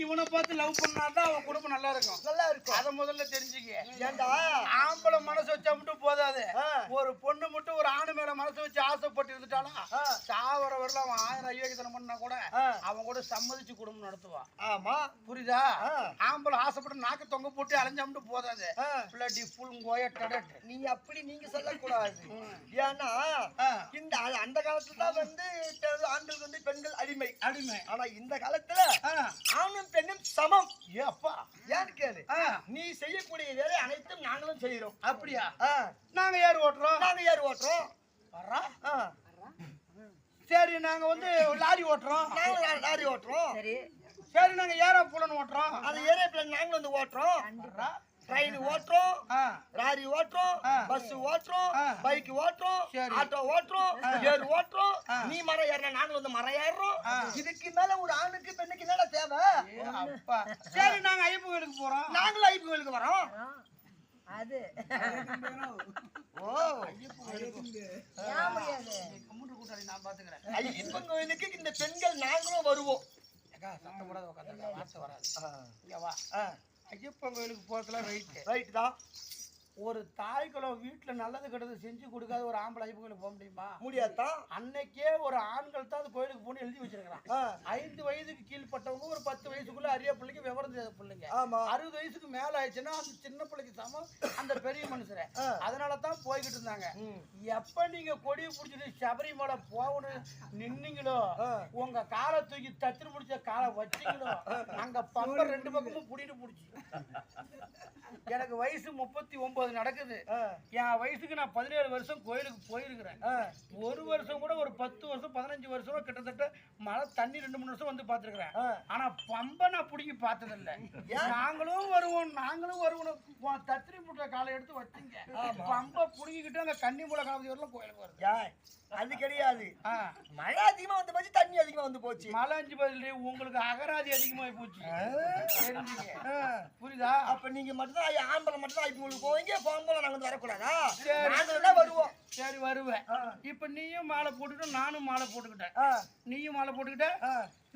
இவனை பார்த்து லவ் பண்ணாதான் அவன் குடும்பம் நல்லா இருக்கும் நல்லா இருக்கும் அத முதல்ல தெரிஞ்சுக்க ஏண்டா ஆம்பளை மனசு வச்சா மட்டும் போதாது. ஒரு பொண்ணு மட்டும் ஒரு ஆணு மேல மனசு வச்சு ஆசைப்பட்டு இருந்துட்டாலும். சாவர வரல அவன் ஆயிரம் ஐயோகித்தனம் பண்ணா கூட. அவன் கூட சம்மதிச்சு குடும்பம் நடத்துவான் ஆமா புரியுதா. ஆம்பளை நாக்க தொங்க போட்டு அலைஞ்சாமட்டு போதாது. ஆ. பிள்ளடி புல் கோய டடட் நீங்க அப்படி நீங்க சொல்லக்கூடாது. ஏன்னா ஆ. இந்த அந்த காலத்துல தான் வந்து ஆண்களுக்கு வந்து பெண்கள் அடிமை. அடிமை. ஆனா இந்த காலத்துல ஆ. ஆணும் பெண்ணும் சமம். ஏ அப்பா ஏன்னு கேளு. ஆ. நீ செய்யக்கூடிய வேலை அனைத்தும் நாங்களும் செய்யறோம். அப்படியா? ஆ. நாங்க ஏர் ஓட்டுறோம். நாங்க ஏர் ஓட்டுறோம். வர்றா? ஆ. சரி நாங்க வந்து லாரி ஓட்டுறோம். நாங்க லாரி ஓட்டுறோம். சரி. நாங்க ஏரா புலன் ஓட்டுறோம் அந்த ஏரோப்ளேன் நாங்களும் வந்து ஓட்டுறோம். ட்ரெயின் ஓட்டுறோம். லாரி ஓட்டுறோம். பஸ் ஓட்டுறோம். பைக் ஓட்டுறோம் சரி. ஆட்டோ ஓட்டுறோம் ஏர் ஓட்டுறோம். நீ மரம் ஏறினா நாங்களும் வந்து மரம் ஏறுறோம். இதுக்கு மேல ஒரு ஆணுக்கு பெண்ணுக்கு என்னடா தேவை சரி நாங்க ஐயப்ப கோயிலுக்கு போறோம் நாங்களும் ஐபி கோயிலுக்கு வரோம் அது ஓ ஐயப்பன் கோயிலுக்கு இந்த பெண்கள் நாங்களும் வருவோம் சத்தம் போடாத உட்காந்துருக்கா வார்த்தை வராது. இங்க வா. ஐயப்பன் கோயிலுக்கு போறதுல ரைட்டு ரைட் தான். ஒரு தாய்க்குள்ள வீட்டுல நல்லது கெட்டது செஞ்சு கொடுக்காத ஒரு ஆம்பளை ஐயப்பன் கோயிலுக்கு போக முடியுமா? முடியாதான் அன்னைக்கே ஒரு ஆண்கள் தான் அந்த கோயிலுக்கு போகணும் எழுதி வச்சிருக்கிறான். ஐந்து வயதுக்கு கீழ்பட்டவங்க ஒரு பத்து வயசுக்குள்ள அரிய பிள்ளைங்க விவரம் தெரியாத பிள்ளைங்க. அறுபது வயசுக்கு மேல ஆயிடுச்சுன்னா அந்த சின்ன பிள்ளைக்கு சமம் அந்த பெரிய மனுஷரை. அதனால தான் போய்கிட்டு இருந்தாங்க. எப்ப நீங்க கொடியை பிடிச்சிட்டு சபரிமலை போகணும் நின்னீங்களோ. உங்க காலை தூக்கி தத்து முடிச்ச காலை வச்சீங்களோ அங்க பம்பர் ரெண்டு பக்கமும் புடிட்டு புடிச்சு. எனக்கு வயசு முப்பத்தி ஒன்பது நடக்குது. ஆ. என் வயசுக்கு நான் பதினேழு வருஷம் கோயிலுக்கு போயிருக்கிறேன். ஒரு வருஷம் கூட ஒரு பத்து வருஷம் பதினஞ்சு வருஷம் கிட்டத்தட்ட மழை தண்ணி ரெண்டு மூணு வருஷம் வந்து பார்த்துருக்கிறேன். ஆ. ஆனா பம்பை நான் பிடிங்கி பார்த்ததில்ல. நாங்களும் வருவோம் நாங்களும் வருவோம். தத்திரி முட்டை காலை எடுத்து வச்சுங்க. பம்பை பிடிங்கிக்கிட்டு அங்க கன்னி மூல காலத்து வரலாம் கோயிலுக்கு வருது. அது கிடையாது. மழை அதிகமா வந்து போச்சு தண்ணி அதிகமா வந்து போச்சு. மழை அஞ்சு பதில் உங்களுக்கு அகராதி அதிகமாகி போச்சு. புரியுதா? அப்ப நீங்க மட்டும்தான் ஆம்பளை மட்டும் தான் கோயிலுக்கு போவீங்க பொம்பளை நாங்க வந்து வரக்கூடாதா? தான் வருவோம். சரி வருவேன். இப்ப நீயும் மாலை போட்டுக்கிட்ட நானும் மாலை போட்டுக்கிட்டேன். நீயும் மாலை போட்டுக்கிட்ட.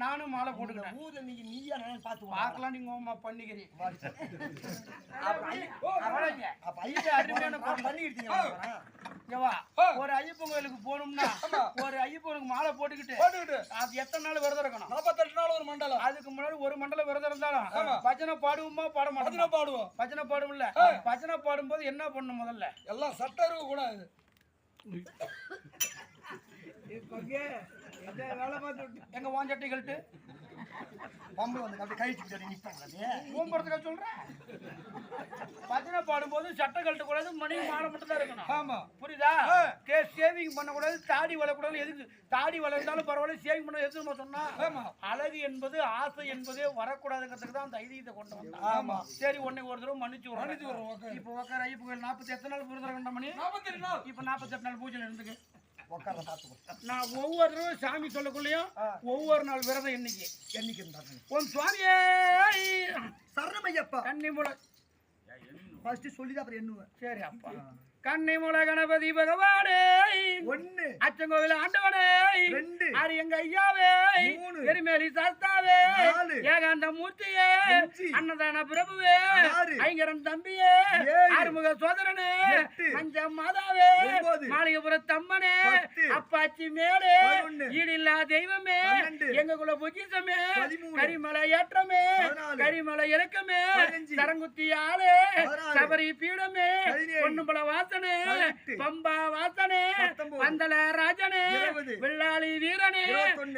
நானும் மாலை போட்டுக்கிட்டேன். ஊர்ல நீங்க நீயா நான் பாத்து பார்க்கலாம் நீங்க உமா பண்ணிக்கிறீங்க. பண்ணிக்கிட்டீங்க. ஒரு ஐயப்பன் கோயிலுக்கு போகணும்னா ஒரு ஐயப்பனுக்கு மாலை போட்டுக்கிட்டு போட்டுக்கிட்டு. அது எத்தனை நாள் விரதம் இருக்கணும்? நாற்பத்தெட்டு நாள் ஒரு மண்டலம். அதுக்கு முன்னாடி ஒரு மண்டலம் விரதம் இருந்தாலும் பஜனை பாடுவோமா பாட மாட்டோம்? பாடுவோம். பஜனை பாடும்ல பஜனை பாடும்போது என்ன பண்ணணும் முதல்ல? எல்லாம் சட்டம் இருக்க கூடாது எங்க வாஞ்சட்டிகள்ட்டு பொம்பளை வந்து கழிச்சுக்கிட்டு நிப்பாங்க பூம்புறதுக்காக சொல்றேன் பஜனை பாடும்போது சட்டை கழட்ட கூடாது மணி மாலை மட்டும் தான் இருக்கணும். ஆமா. புரியுதா? சேவிங் பண்ணக்கூடாது தாடி வளரக்கூடாது எதுக்கு? தாடி வளர்ந்தாலும் பரவாயில்ல சேவிங் பண்ண எதுக்கு நம்ம சொன்னா? அழகு என்பது ஆசை என்பதே வரக்கூடாதுங்கிறதுக்கு தான் அந்த ஐதீகத்தை கொண்டு வந்தோம் ஆமா. சரி உன்னை ஒரு தடவை மன்னிச்சு விடுறேன். மன்னிச்சு விடுறோம், உக்காரு. இப்போ உட்கார ஐயப்ப நாற்பத்தி எத்தனை நாள் விருதுல கண்ட மணி நாள். இப்போ நாற்பத்தெட்டு நாள் பூஜையில் இருந்துக்கு. நான் ஒவ்வொரு தடவை சாமி சொல்லக்குள்ளேயும். ஒவ்வொரு நாள் விரதம் என்னைக்கு? இருந்தாங்க உன் சுவாமியே சரணமையப்பா. கன்னி முளை. ஃபர்ஸ்ட் சொல்லிதான் அப்புறம் எண்ணுவேன் சரி அப்பா. கன்னி முளை கணபதி பகவானே. ஒண்ணு. அச்சங்கோவில் ஆண்டவனே. ஆறு எங்க ஐயாவே. எருமேலி சாஸ்தாவே. ஏகாந்த மூர்த்தியே அஞ்சு. அன்னதான பிரபுவே. ஐங்கரன் தம்பியே. ஆறுமுக சோதரனே. மஞ்ச மாதாவே. மாளிகைபுர தம்மனே. அப்பாச்சி மேலே. ஈடில்லா தெய்வமே. எங்க குல பொக்கிசமே. கரிமலை ஏற்றமே. கரிமலை இறக்கமே. சரங்குத்தி ஆளே. சபரி பீடமே பதினேழு. பொன்னுபல வாசனே. பம்பா வாசனே. வந்தல ராஜனே இருபது. வெள்ளாளி வீரனே.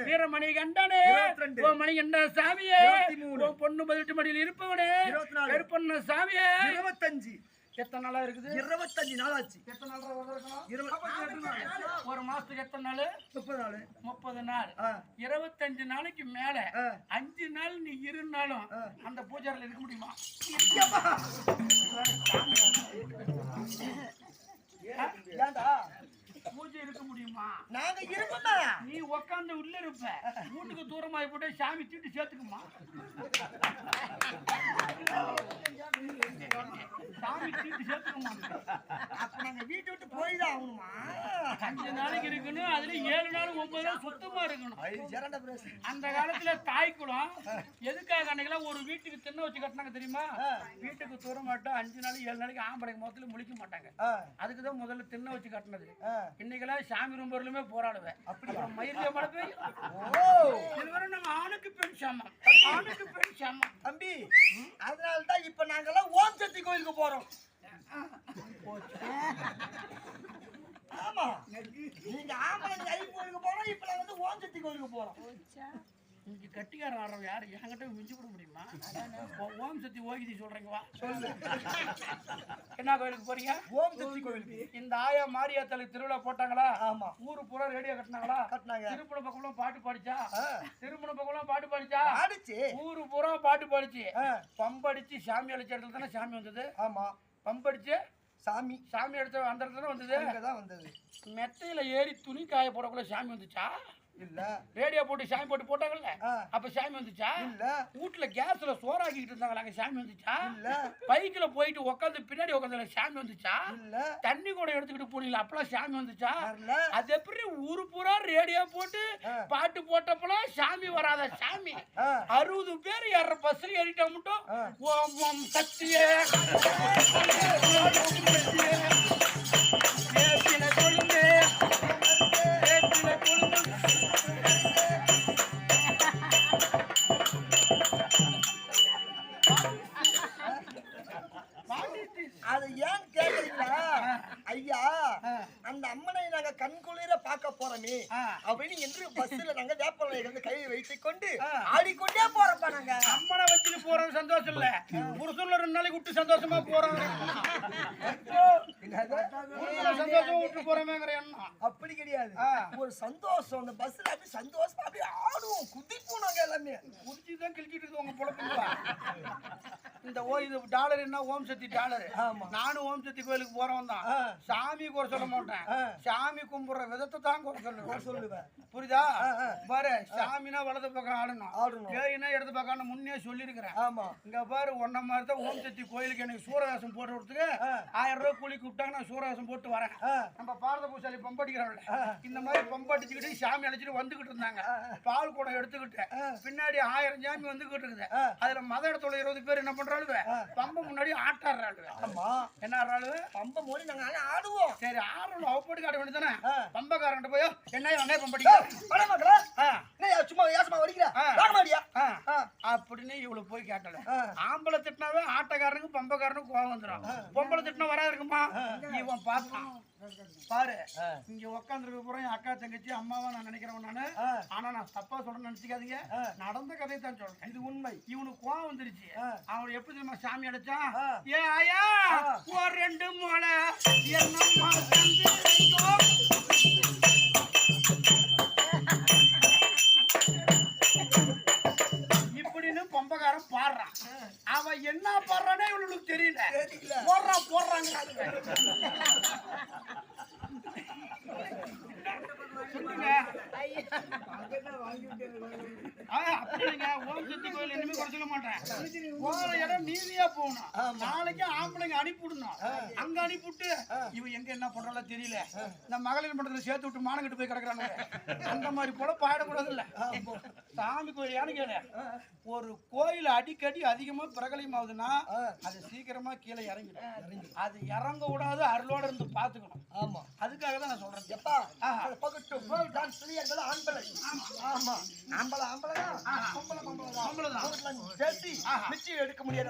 வீரமணி கண்டனே. ஓ மணி கண்ட சாமியே. ஓ பொண்ணு பதினெட்டு மணியில் இருப்பவனே. கருப்பண்ண சாமியே. இருபத்தஞ்சு. எத்தனை நாளா இருக்குது? இருபத்தஞ்சு நாள் ஆச்சு எத்தனை நாள். ஒரு மாசத்துக்கு எத்தனை நாள்? முப்பது நாள். முப்பது நாள். இருபத்தஞ்சு நாளைக்கு மேல. அஞ்சு நாள் நீ இருந்தாலும் அந்த பூஜாரில் இருக்க முடியுமா? முடியுமா? நாங்க இருப்போமா நீ உக்காந்து உள்ள இருப்ப. வீட்டுக்கு தூரமா போட்டு சாமி தீட்டு சேர்த்துக்குமா? சாமி தீட்டு சேர்த்துக்குமா? அப்ப நாங்க வீட்டை விட்டு போய் தான் ஆகணுமா? அஞ்சு நாளைக்கு இருக்கணும் அதுல ஏழு நாள் ஒன்பது நாள் சுத்தமா இருக்கணும். அந்த காலத்துல தாய் குலம் எதுக்காக அன்னைக்கெல்லாம் ஒரு வீட்டுக்கு திண்ணை வச்சு கட்டினாங்க தெரியுமா? வீட்டுக்கு தூர மாட்டோம் அஞ்சு நாள் ஏழு நாளைக்கு ஆம்பளைக்கு முகத்துல முழிக்க மாட்டாங்க. ஆ. அதுக்கு தான் முதல்ல திண்ணை வச்சு கட்டினது. இன்னைக்கெல்லாம் சாமி ரூம்பர்லுமே போராடுவேன். அப்புறம் மயிரில் மழை பெய்யும். நம்ம ஆணுக்கு பெண் சாமான் ஆணுக்கு பெண் சாமான் தம்பி அதனால தான் இப்ப நாங்கெல்லாம் ஓம் சக்தி கோயிலுக்கு போறோம். நீங்க ஆம்பளை ஐ கோயிலுக்கு போறோம் இப்ப நாங்க வந்து ஓம் சக்தி கோயிலுக்கு போறோம். இங்க கட்டிக்காரன் ஆடுறவன் யாரு? என்கிட்ட மிஞ்சி விட முடியுமா? ஓ- ஓம் சக்தி ஓகிதி சொல்றீங்க வா. சொல்லு. என்ன கோயிலுக்கு போறீங்க? ஓம் சக்தி கோயிலுக்கு. இந்த ஆயா மாரியாத்தலுக்கு திருவிழா போட்டாங்களா? ஆமா. ஊரு பூரா ரேடியோ கட்டினாங்களா? கட்டினாங்க. திருப்பண பக்கம்லாம் பாட்டு பாடிச்சா? ஆ, திருமண பக்கம்லாம் பாட்டு பாடிச்சா? ஆடிச்சு ஊரு பூரா பாட்டு பாடிச்சு. ஆ, பம்படிச்சு சாமி அடிச்ச இடத்துல தானே சாமி வந்தது? ஆமா. பம்படிச்சு சாமி. சாமி எடுத்த அந்த இடத்துல தானே வந்தது? அங்கதான் வந்தது. மெத்தையில ஏறி துணி காய போடக்குள்ள சாமி வந்துச்சா? இல்ல. ரேடியோ போட்டு சாமி போட்டு போட்டாங்கல்ல? அப்ப சாமி வந்துச்சா? இல்ல. வீட்டுல கேஸ்ல சோறாக்கிட்டு இருந்தாங்களா அங்க சாமி வந்துச்சா? இல்ல. பைக்ல போயிட்டு உட்காந்து பின்னாடி உட்காந்து சாமி வந்துச்சா? இல்ல. தண்ணி கூட எடுத்துக்கிட்டு போனீங்களா? அப்பெல்லாம் சாமி வந்துச்சா? அது எப்படி ஊரு பூரா ரேடியோ போட்டு. பாட்டு போட்டப்பலாம் சாமி வராத சாமி. அறுபது பேர் ஏற பஸ்ல ஏறிட்டா மட்டும். ஓம் ஓம் சக்தியே. அப்படின்னு என்று பஸ்ல நாங்க வேப்பலை இருந்து கையை வைத்துக் கொண்டு. ஆடிக்கொண்டே போறோம்ப்பா சந்தோஷம் இல்ல. புருஷன்ல ரெண்டு நாளைக்கு விட்டு சந்தோஷமா போறாங்க சந்தோஷமா விட்டு போறமேங்கிற எண்ணம். அப்படி கிடையாது. ஒரு சந்தோஷம் அந்த பஸ்ல அப்படியே சந்தோஷமா அப்படியே ஆடுவோம். குதிப்போம் நாங்க எல்லாமே. குடிச்சு தான் கிழிச்சிட்டு இருக்குது உங்க பொழப்புங்களா இந்த ஓ இது டாலர் என்ன? ஓம் சக்தி டாலர். நானும் ஓம் சக்தி கோயிலுக்கு போறவன் தான். சாமி குறை சொல்ல மாட்டேன். சாமி கும்பிடுற விதத்தை தான் குறை சொல்லுவேன். சொல்லுவேன். புரியுதா. பாரு சாமினா வலது பக்கம் ஆடணும். ஆடணும். இடது பக்கம் முன்னே சொல்லியிருக்கிறேன். ஆமா. இங்க பாரு ஒன்ன மாதிரி தான் ஓம் சக்தி கோயிலுக்கு எனக்கு சூரகாசம் போட்டு விடுறதுக்கு ஆ. ஆயிரம் ரூபாய் கூலி கூப்பிட்டாங்க நான் சூரகாசம் போட்டு வரேன். நம்ம பாரத பூசாலி பம்படிக்கிறாங்க இந்த மாதிரி பம்படிச்சுக்கிட்டு சாமி அழைச்சிட்டு வந்துகிட்டு இருந்தாங்க. பால் குடம் எடுத்துக்கிட்டு பின்னாடி ஆயிரம் சாமி வந்துகிட்டு இருக்குது. அதுல மத இடத்துல இருபது பேர் என்ன பண்றாளுவ? பம்ப முன்னாடி ஆட்டாடுறாளுவ ஆமா. என்ன ஆடுறாளுவ? பம்ப மோடி நாங்க ஆடுவோம். சரி ஆடணும் அவப்படி காட்ட வேண்டியதானே. பம்பக்காரன்ட்ட போய் என்ன வெங்காய பம்படிக்க வர மக்களா ஆ. என்ன சும்மா ஏசமா வடிக்கிற? ஆ. வாங்க மாடியா ஆ. ஆ. அப்படின்னு இவளு போய் கேட்டல. ஆம்பளை திட்டினாவே ஆட்டக்காரனுக்கு பம்பக்காரனுக்கு கோவம் வந்துடும் பொம்பளை திட்டினா வராது இருக்குமா இவன் பார்த்தான் பாரு. இங்க உட்காந்துருக்க பூரா என் அக்கா தங்கச்சி அம்மாவா நான் நினைக்கிறவன் நானு. ஆனா நான் தப்பா சொல்றேன்னு நினைச்சுக்காதீங்க. நடந்த கதையை தான் சொல்றேன். இது உண்மை. இவனுக்கு கோவம் வந்துருச்சு. ஆ. அவன் எப்படி தெரியுமா சாமி அடைச்சான். ஏ ஆயா. ஒரு ரெண்டு மூளை. என்னம்மா Thank you. அப்படிங்க ஓம் சக்தி கோயில் இனிமே குறை சொல்ல மாட்டேன். போற இடம் நீதியா போகணும். நாளைக்கு ஆம்பளைங்க அனுப்பிவிடணும். அங்க அனுப்பிவிட்டு இவன் எங்க என்ன பண்றாளோ தெரியல. இந்த மகளிர் மன்றத்துல சேர்த்து விட்டு மானங்கிட்டு போய் கிடக்குறாங்க. அந்த மாதிரி போல பாடக்கூடாது இல்ல சாமி கோயில் கேளு ஒரு கோயில் அடிக்கடி அதிகமா பிரகலியம் ஆகுதுன்னா அது சீக்கிரமா கீழே இறங்கிடும். அது இறங்க விடாது அருளோட இருந்து பாத்துக்கணும் ஆமா. அதுக்காக தான் நான் சொல்றேன். எப்பா? பக்கத்து டான்ஸ் ஆண்பலை ஆமா. ஆம்பளை ஆம்பளை தான் எடுக்க முடியாது.